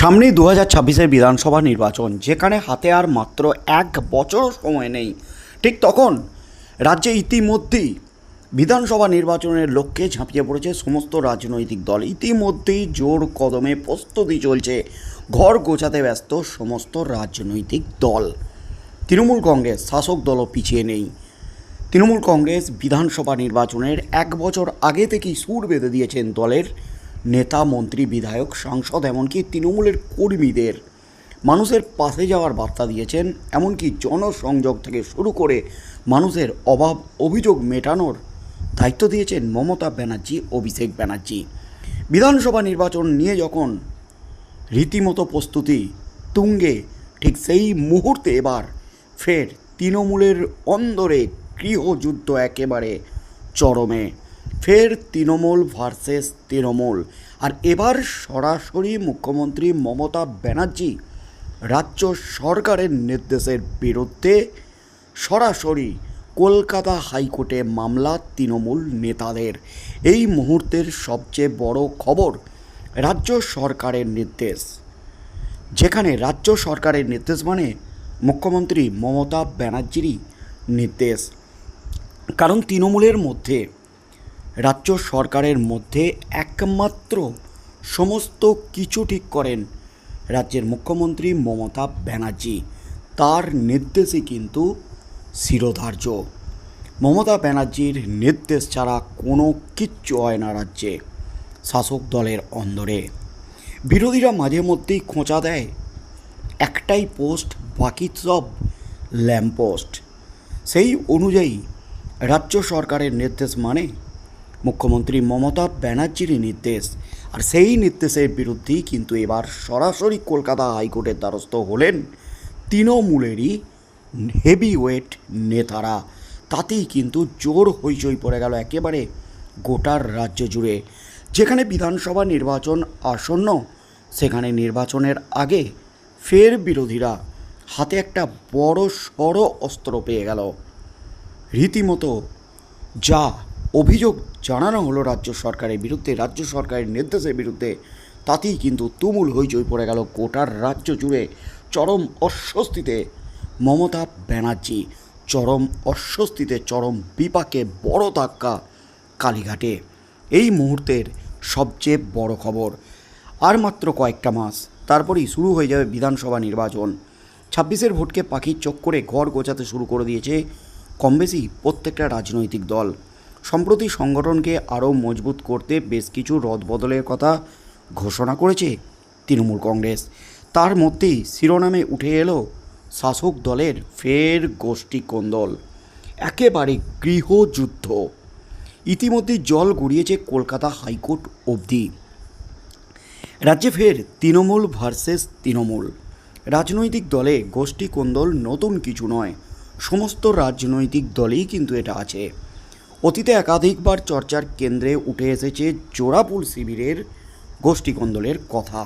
সামনেই দু হাজার ছাব্বিশের বিধানসভা নির্বাচন, যেখানে হাতে আর মাত্র এক বছর সময় নেই। ঠিক তখন রাজ্যে ইতিমধ্যেই বিধানসভা নির্বাচনের লক্ষ্যে ঝাঁপিয়ে পড়েছে সমস্ত রাজনৈতিক দল। ইতিমধ্যেই জোর কদমে প্রস্তুতি চলছে। ঘর গোছাতে ব্যস্ত সমস্ত রাজনৈতিক দল। তৃণমূল কংগ্রেস, শাসক দলও পিছিয়ে নেই। তৃণমূল কংগ্রেস বিধানসভা নির্বাচনের এক বছর আগে থেকেই সুর বেঁধে দিয়েছেন দলের নেতা, মন্ত্রী, বিধায়ক, সাংসদ, এমনকি তৃণমূলের কর্মীদের। মানুষের পাশে যাওয়ার বার্তা দিয়েছেন, এমনকি জনসংযোগ থেকে শুরু করে মানুষের অভাব অভিযোগ মেটানোর দায়িত্ব দিয়েছেন মমতা ব্যানার্জি, অভিষেক ব্যানার্জি। বিধানসভা নির্বাচন নিয়ে যখন রীতিমতো প্রস্তুতি তুঙ্গে, ঠিক সেই মুহূর্তে এবার ফের তৃণমূলের অন্দরে গৃহযুদ্ধ একেবারে চরমে। ফের তৃণমূল ভার্সেস তৃণমূল। আর এবার সরাসরি মুখ্যমন্ত্রী মমতা ব্যানার্জি রাজ্য সরকারের নির্দেশের বিরুদ্ধে সরাসরি কলকাতা হাইকোর্টে মামলা তৃণমূল নেতাদের। এই মুহূর্তের সবচেয়ে বড় খবর রাজ্য সরকারের নির্দেশ। যেখানে রাজ্য সরকারের নির্দেশ মানে মুখ্যমন্ত্রী মমতা ব্যানার্জিরই নির্দেশ। কারণ তৃণমূলের মধ্যে রাজ্য সরকারের মধ্যে একমাত্র সমস্ত কিছু ঠিক করেন রাজ্যের মুখ্যমন্ত্রী মমতা ব্যানার্জি। তার নির্দেশই কিন্তু শিরোধার্য। মমতা ব্যানার্জির নির্দেশ ছাড়া কোনো কিচ্ছু হয় না রাজ্যে, শাসক দলের অন্দরে। বিরোধীরা মাঝে মধ্যেই খোঁচা দেয়। একটাই পোস্ট, বাকি সব ল্যাম্পোস্ট সেই অনুযায়ী রাজ্য সরকারের নির্দেশ মানে মুখ্যমন্ত্রী মমতা ব্যানার্জির নির্দেশ। আর সেই নির্দেশের বিরুদ্ধেই কিন্তু এবার সরাসরি কলকাতা হাইকোর্টের দ্বারস্থ হলেন তৃণমূলেরই হেভি ওয়েট নেতারা। তাতেই কিন্তু জোর হইচই পড়ে গেল একেবারে গোটার রাজ্য জুড়ে। যেখানে বিধানসভা নির্বাচন আসন্ন, সেখানে নির্বাচনের আগে ফের বিরোধীরা হাতে একটা বড় সড় অস্ত্র পেয়ে গেল। রীতিমতো যা অভিযোগ জানানো হলো রাজ্য সরকারের বিরুদ্ধে। রাজ্য সরকারের নির্দেশের বিরুদ্ধে তাতেই কিন্তু তুমুল হইচই পড়ে গেল গোটার রাজ্য জুড়ে। চরম অস্বস্তিতে মমতা ব্যানার্জি, চরম অস্বস্তিতে, চরম বিপাকে বড় ধাক্কা কালীঘাটে। এই মুহূর্তের সবচেয়ে বড় খবর। আর মাত্র কয়েকটা মাস, তারপরেই শুরু হয়ে যাবে বিধানসভা নির্বাচন। ছাব্বিশের ভোটকে পাখির চোখ করে ঘর গোছাতে শুরু করে দিয়েছে কম বেশি প্রত্যেকটা রাজনৈতিক দল। সম্প্রতি সংগঠনকে আরও মজবুত করতে বেশ কিছু রদবদলের কথা ঘোষণা করেছে তৃণমূল কংগ্রেস। তার মধ্যেই শিরোনামে উঠে এলো শাসক দলের ফের গোষ্ঠী কোন্দল, একেবারে গৃহযুদ্ধ। ইতিমধ্যে জল গড়িয়েছে কলকাতা হাইকোর্ট অবধি। রাজ্যে ফের তৃণমূল ভার্সেস তৃণমূল। রাজনৈতিক দলে গোষ্ঠী কোন্দল নতুন কিছু নয়, সমস্ত রাজনৈতিক দলেই কিন্তু এটা আছে। অতীতে একাধিকবার চর্চার কেন্দ্রে উঠে এসেছে জোড়াপুল শিবিরের গোষ্ঠী কোন্দলের কথা।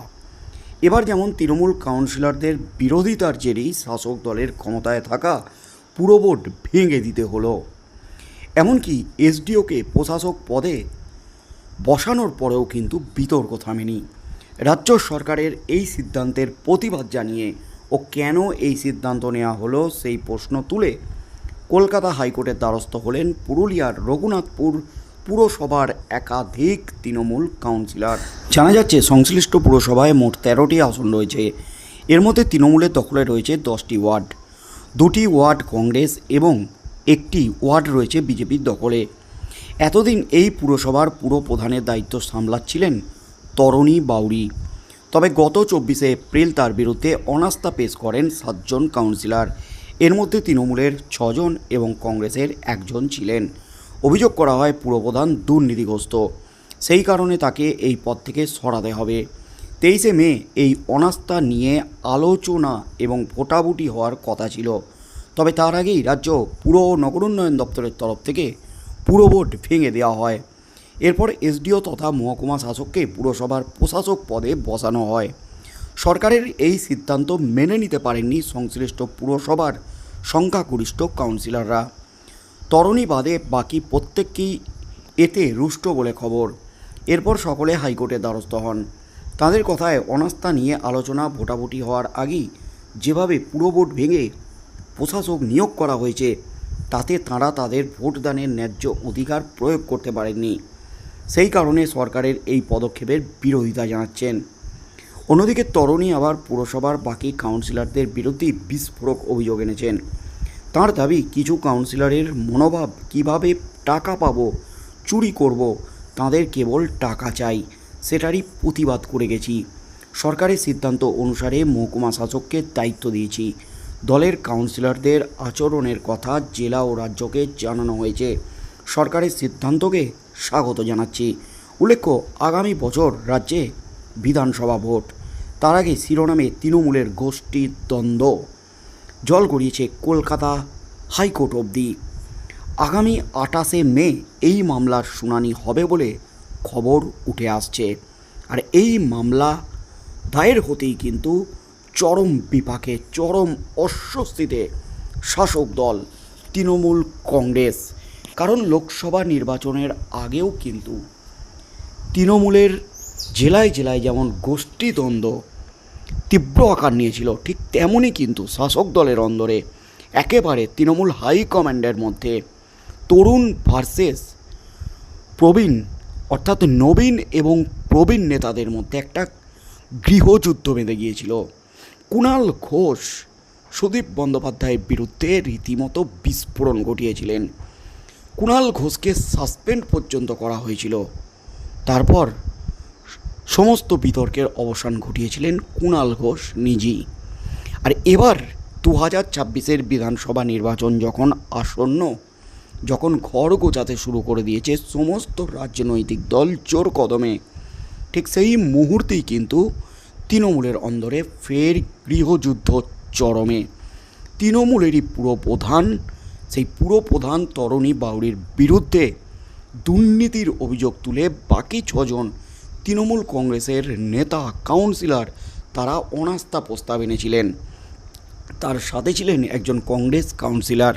এবার যেমন তৃণমূল কাউন্সিলরদের বিরোধিতার জেরেই শাসক দলের ক্ষমতায় থাকা পুরো বোর্ড ভেঙে দিতে হলো। এমনকি এসডিওকে প্রশাসক পদে বসানোর পরেও কিন্তু বিতর্ক থামেনি। রাজ্য সরকারের এই সিদ্ধান্তের প্রতিবাদ জানিয়ে ও কেন এই সিদ্ধান্ত নেওয়া হলো সেই প্রশ্ন তুলে কলকাতা হাইকোর্টের দ্বারস্থ হলেন পুরুলিয়ার রঘুনাথপুর পুরসভার একাধিক তৃণমূল কাউন্সিলর। জানা যাচ্ছে, সংশ্লিষ্ট পুরসভায় মোট তেরোটি আসন রয়েছে। এর মধ্যে তৃণমূলের দখলে রয়েছে দশটি ওয়ার্ড। দুটি ওয়ার্ড কংগ্রেস এবং একটি ওয়ার্ড রয়েছে বিজেপির দখলে। এতদিন এই পুরসভার পুরো প্রধানের দায়িত্ব সামলাচ্ছিলেন তরণী বাউরি তবে গত চব্বিশে এপ্রিল তার বিরুদ্ধে অনাস্থা পেশ করেন সাতজন কাউন্সিলর। এর মধ্যে তৃণমূলের ছজন এবং কংগ্রেসের একজন ছিলেন। অভিযোগ করা হয় পুরপ্রধান দুর্নীতিগ্রস্ত। সেই কারণে তাকে এই পদ থেকে সরাতে হবে। তেইশে মে এই অনাস্থা নিয়ে আলোচনা এবং ভোটাভুটি হওয়ার কথা ছিল। তবে তার আগেই রাজ্য পুর ও নগরোন্নয়ন দপ্তরের তরফ থেকে পুরো বোর্ড ভেঙে দেওয়া হয়। এরপর এসডিও তথা মহকুমা শাসককে পুরসভার প্রশাসক পদে বসানো হয়। সরকারের এই সিদ্ধান্ত মেনে নিতে পারেননি সংশ্লিষ্ট পুরসভার সংখ্যাগরিষ্ঠ কাউন্সিলররা। তরণী বাদে বাকি প্রত্যেককেই এতে রুষ্ট বলে খবর। এরপর সকলে হাইকোর্টের দ্বারস্থ হন। তাদের কথায় অনাস্থা নিয়ে আলোচনা ভোটাভুটি হওয়ার আগেই যেভাবে পুরো ভোট ভেঙে প্রশাসক নিয়োগ করা হয়েছে, তাতে তাঁরা তাদের ভোটদানের ন্যায্য অধিকার প্রয়োগ করতে পারেননি। সেই কারণে সরকারের এই পদক্ষেপের বিরোধিতা জানাচ্ছেন। অন্যদিকে তরণী আবার পুরসভার বাকি কাউন্সিলরদের বিরুদ্ধে বিস্ফোরক অভিযোগ এনেছেন। তার দাবি, কিছু কাউন্সিলরের মনোভাব, কীভাবে টাকা পাবো, চুরি করব, তাদের কেবল টাকা চাই, সেটারই প্রতিবাদ করে গেছি। সরকারের সিদ্ধান্ত অনুসারে মহকুমা শাসককে দায়িত্ব দিয়েছি। দলের কাউন্সিলরদের আচরণের কথা জেলা ও রাজ্যকে জানানো হয়েছে। সরকারের সিদ্ধান্তকে স্বাগত জানাচ্ছি। উল্লেখ্য, আগামী বছর রাজ্যে বিধানসভা ভোট। তার আগে শিরোনামে তৃণমূলের গোষ্ঠীর দ্বন্দ্ব। জল গড়িয়েছে কলকাতা হাইকোর্ট অবধি। আগামী আটাশে মে এই মামলার শুনানি হবে বলে খবর উঠে আসছে। আর এই মামলা দায়ের হতেই কিন্তু চরম বিপাকে, চরম অস্বস্তিতে শাসক দল, তৃণমূল কংগ্রেস। কারণ লোকসভা নির্বাচনের আগেও কিন্তু তৃণমূলের জেলায় জেলায় যেমন গোষ্ঠীদ্বন্দ্ব তীব্র আকার নিয়েছিল, ঠিক তেমনই কিন্তু শাসক দলের অন্দরে। একেবারে তৃণমূল হাইকমান্ডের মধ্যে তরুণ ভার্সেস প্রবীণ, অর্থাৎ নবীন এবং প্রবীণ নেতাদের মধ্যে একটা গৃহযুদ্ধ বেঁধে গিয়েছিল। কুণাল ঘোষ, সুদীপ বন্দ্যোপাধ্যায়ের বিরুদ্ধে রীতিমতো বিস্ফোরণ ঘটিয়েছিলেন। কুণাল ঘোষকে সাসপেন্ড পর্যন্ত করা হয়েছিল। তারপর সমস্ত বিতর্কের অবসান ঘটিয়েছিলেন কুণাল ঘোষ নিজেই। আর এবার দু হাজার ছাব্বিশের বিধানসভা নির্বাচন যখন আসন্ন, যখন ঘর গোছাতে শুরু করে দিয়েছে সমস্ত রাজনৈতিক দল জোর কদমে, ঠিক সেই মুহূর্তেই কিন্তু তৃণমূলের অন্দরে ফের গৃহযুদ্ধ চরমে। তৃণমূলেরই পুরো প্রধান, সেই পুরো প্রধান তরণী বাউরির বিরুদ্ধে দুর্নীতির অভিযোগ তুলে বাকি ছজন তৃণমূল কংগ্রেসের নেতা, কাউন্সিলর তারা অনাস্থা প্রস্তাব এনেছিলেন। তার সাথে ছিলেন একজন কংগ্রেস কাউন্সিলর।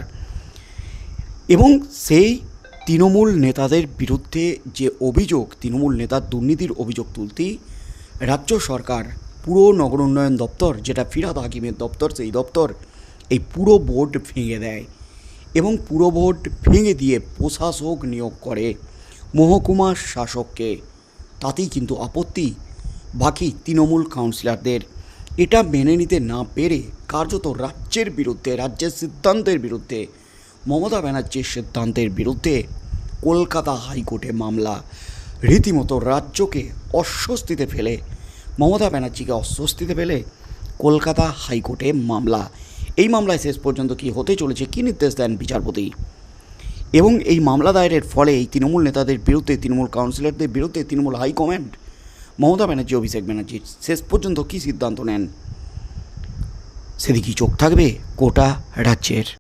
এবং সেই তৃণমূল নেতাদের বিরুদ্ধে যে অভিযোগ, তৃণমূল নেতার দুর্নীতির অভিযোগ তুলতেই রাজ্য সরকার, পুরো নগর উন্নয়ন দপ্তর, যেটা ফিরাদ হাকিমের দপ্তর, সেই দপ্তর এই পুরো বোর্ড ভেঙে দেয় এবং পুরো বোর্ড ভেঙে দিয়ে প্রশাসক নিয়োগ করে মহকুমা শাসককে। তাতেই কিন্তু আপত্তি। বাকি তৃণমূল কাউন্সিলরদের। এটা মেনে নিতে না পেরে কার্যত রাজ্যের বিরুদ্ধে, রাজ্যের সিদ্ধান্তের বিরুদ্ধে, মমতা ব্যানার্জির সিদ্ধান্তের বিরুদ্ধে কলকাতা হাইকোর্টে মামলা। রীতিমতো রাজ্যকে অস্বস্তিতে ফেলে, মমতা ব্যানার্জিকে অস্বস্তিতে ফেলে কলকাতা হাইকোর্টে মামলা। এই মামলায় শেষ পর্যন্ত কি হতে চলেছে, কী নির্দেশ দেন বিচারপতি? এবং এই মামলা দায়েরের ফলে এই তৃণমূল নেতাদের বিরুদ্ধে, তৃণমূল কাউন্সিলরদের বিরুদ্ধে, তৃণমূল হাইকমান্ড মমতা ব্যানার্জি, অভিষেক ব্যানার্জি, শেষ পর্যন্ত কী সিদ্ধান্ত নেন? সেদিকেই চোখ থাকবে কোটা রাজ্যের।